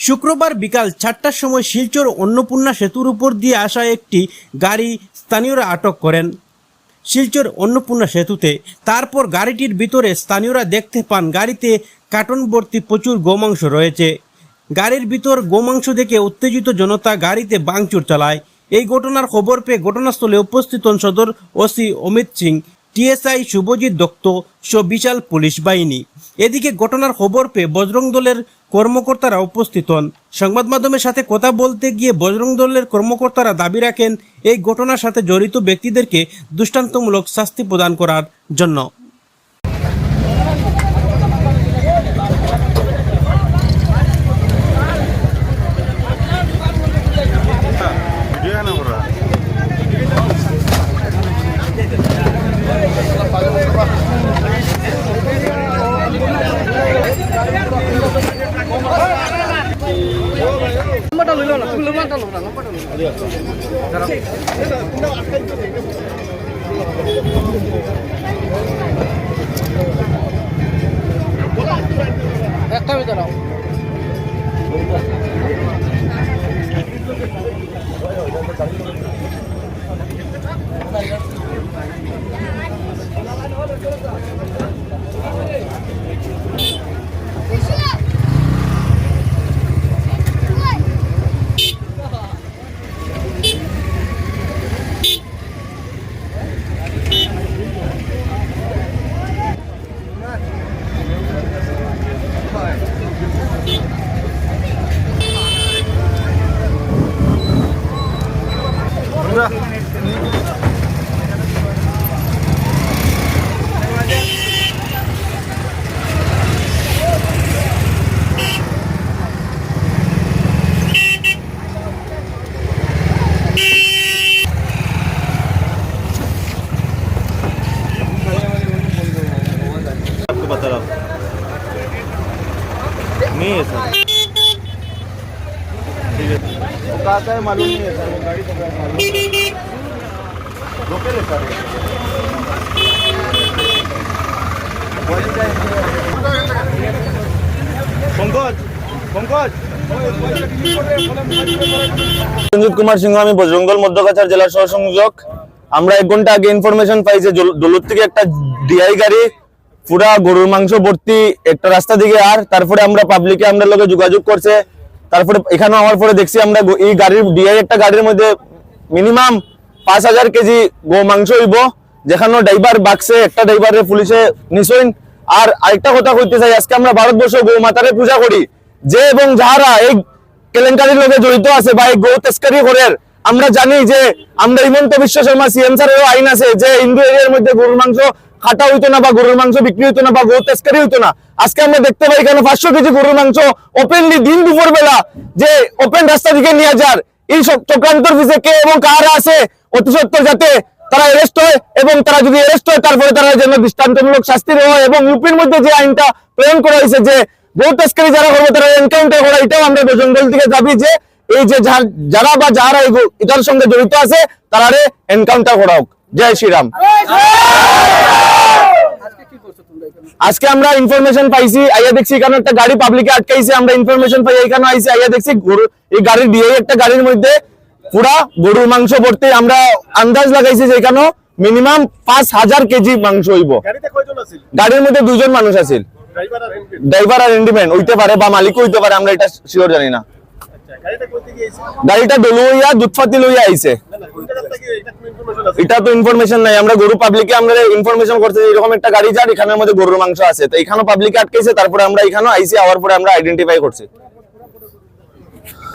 শুক্রবার বিকাল চারটার সময় শিলচর অন্নপূর্ণা সেতুর উপর দিয়ে আসা একটি গাড়ি স্থানীয়রা আটক করেন। শিলচর অন্নপূর্ণা সেতুতে তারপর গাড়িটির ভিতরে স্থানীয়রা দেখতে পান গাড়িতে কার্টন ভর্তি প্রচুর গোমাংস রয়েছে। গাড়ির ভিতর গোমাংস দেখে উত্তেজিত জনতা গাড়িতে বাংচুর চালায়। এই ঘটনার খবর পেয়ে ঘটনাস্থলে উপস্থিত হন সদর ওসি অমিত সিং টিএসআই শুভজিৎ দত্ত বিশাল পুলিশ বাহিনী। এদিকে ঘটনার খবর পেয়ে বজরং দলের কর্মকর্তারা উপস্থিত হন। সংবাদ মাধ্যমের সাথে কথা বলতে গিয়ে বজরং দলের কর্মকর্তারা দাবি রাখেন, এই ঘটনার সাথে জড়িত ব্যক্তিদেরকে দৃষ্টান্তমূলক শাস্তি প্রদান করার জন্য। একটা ভিতরে দাও वो कहा है मालूम नहीं है सर वो गाड़ी पकड़ा है, मालूम नहीं है। रोके ले सर পঙ্কজ পঙ্কজ রঞ্জিত কুমার সিংহ আমি বজরঙ্গল মধ্যকাছার জেলার সহ সংযোজক আমরা এক ঘন্টা আগে ইনফরমেশন পাই যে জল- দৌলত থেকে একটা ডিআই গাড়ি পুরা গরুর মাংস ভর্তি একটা রাস্তা দিকে আর তারপরে আমরা পাবলিকে আমরা লোকে যোগাযোগ করছে তারপরে এখানে আমার পরে দেখছি আমরা এই গাড়ির ডিআই একটা গাড়ির মধ্যে মিনিমাম পাঁচ হাজার কেজি গো মাংস হইব যেখানে ড্রাইভার বাক্সে, একটা ড্রাইভারের পুলিশে নিশ্চয় আর আরেকটা কথা কইতে চাই, আজকে আমরা ভারতবর্ষ গৌ মাতারে পূজা করি। যে এবং যাহারা এই কেলেঙ্কারির লোকে জড়িত আছে বা এই গৌ তস্করি করে আমরা জানি যে আমরা হিমন্ত বিশ্ব শর্মা, সিএম স্যারেরও আইন আছে যে হিন্দু এরিয়ার মধ্যে গরুর মাংস কাটা হইতো না বা গরুর মাংস বিক্রি হইতো না বা গৌ তস্করি হইতো না। আজকে আমরা দেখতে পাই এখানে পাঁচশো কেজি গরুর মাংস ওপেনলি দিন দুপুর বেলা যে ওপেন রাস্তা দিকে নিয়ে যার। এই সব চক্রান্তর পিছে কে এবং কারা আছে অতি সত্তর যাতে তারা অ্যারেস্ট হয় এবং তারা যদি অ্যারেস্ট হয়, তারপরে তারা যেন দৃষ্টান্তমূলক শাস্তি দেওয়া হয় এবং ইউপির মধ্যে যে আইনটা প্রয়োগ করা হয়েছে যে গৌ তস্করি যারা করবে, তারা এনকাউন্টার করা, এটাও আমরা জঙ্গল থেকে দাবি যে এই যে যারা বা যারা এটার সঙ্গে জড়িত আছে তারা এনকাউন্টার করা হোক। জয় শ্রীরাম! আজকে আমরা ইনফরমেশন পাইছি আইয়া দেখছি এখানে একটা গাড়ি পাবলিকে আটকাইছে আমরা ইনফরমেশন পাই এখানে আইছি আইয়া দেখছি এই গাড়ির দিয়ে একটা গাড়ির মধ্যে পুরা গরুর মাংস ভর্তি। আমরা আন্দাজ লাগাইছি যে এখানে মিনিমাম পাঁচ হাজার কেজি মাংস হইব। আছিল? গাড়ির মধ্যে দুজন মানুষ আছে ড্রাইভার আর ইন্ডিপেন্ড হইতে পারে বা মালিক হইতে পারে আমরা এটা শিওর জানি না। আচ্ছা গাড়িটা ডলু হইয়া দুধফাতি লইয়া আইছে। এটা তো ইনফরমেশন নাই, আমরা গরু পাবলিকে আমরা ইনফরমেশন করতে এরকম একটা গাড়ি যার এখানের মধ্যে গরুর মাংস আছে। তো এখানে পাবলিকে আটকেছে, তারপরে আমরা এখানে আইসি, আওয়ার পরে আমরা আইডেন্টিফাই করছি।